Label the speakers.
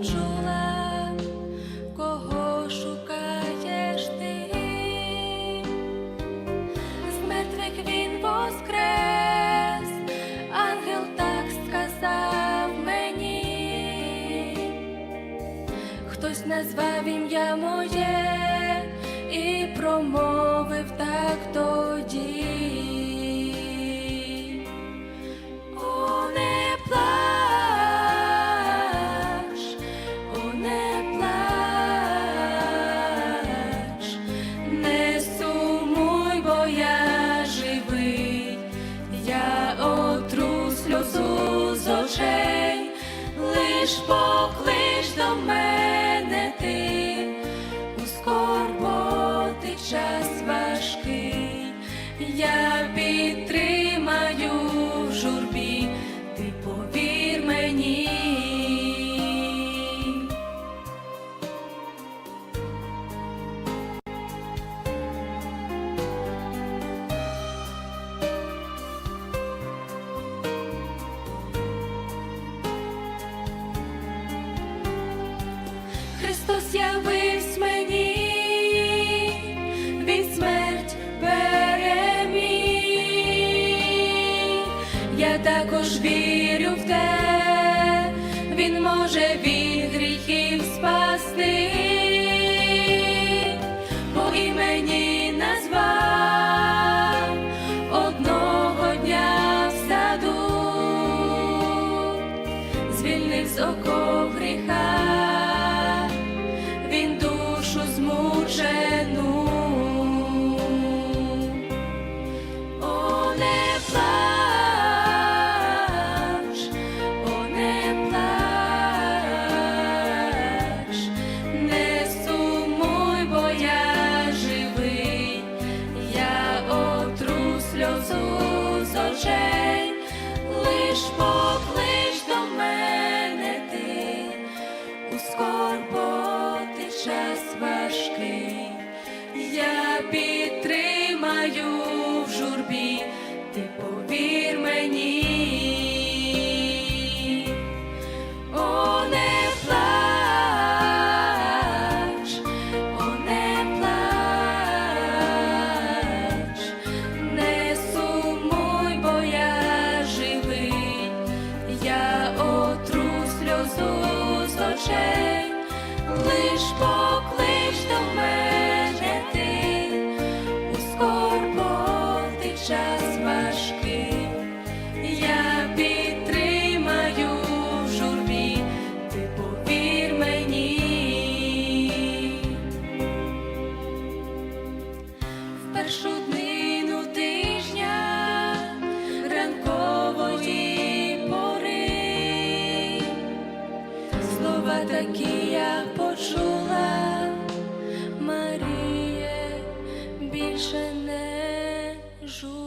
Speaker 1: почула, кого шукаєш ти, з мертвих він воскрес, ангел так сказав мені, хтось назвав ім'я моє і промовив так тоді. Підтримаю в журбі, ти повір мені. Христос явився також вірю в те, Він може від гріхів спасти, час важкий, я підтримаю в журбі, ти повір мені. О, не плач, о, не плач, не сумуй, бо я живий, я отру сльозу з очей, поклич мене ти, у скорботи час важкий, я підтримаю в журбі, ти повір мені. В першу днину тижня ранкової пори. Слова такі більше не жу.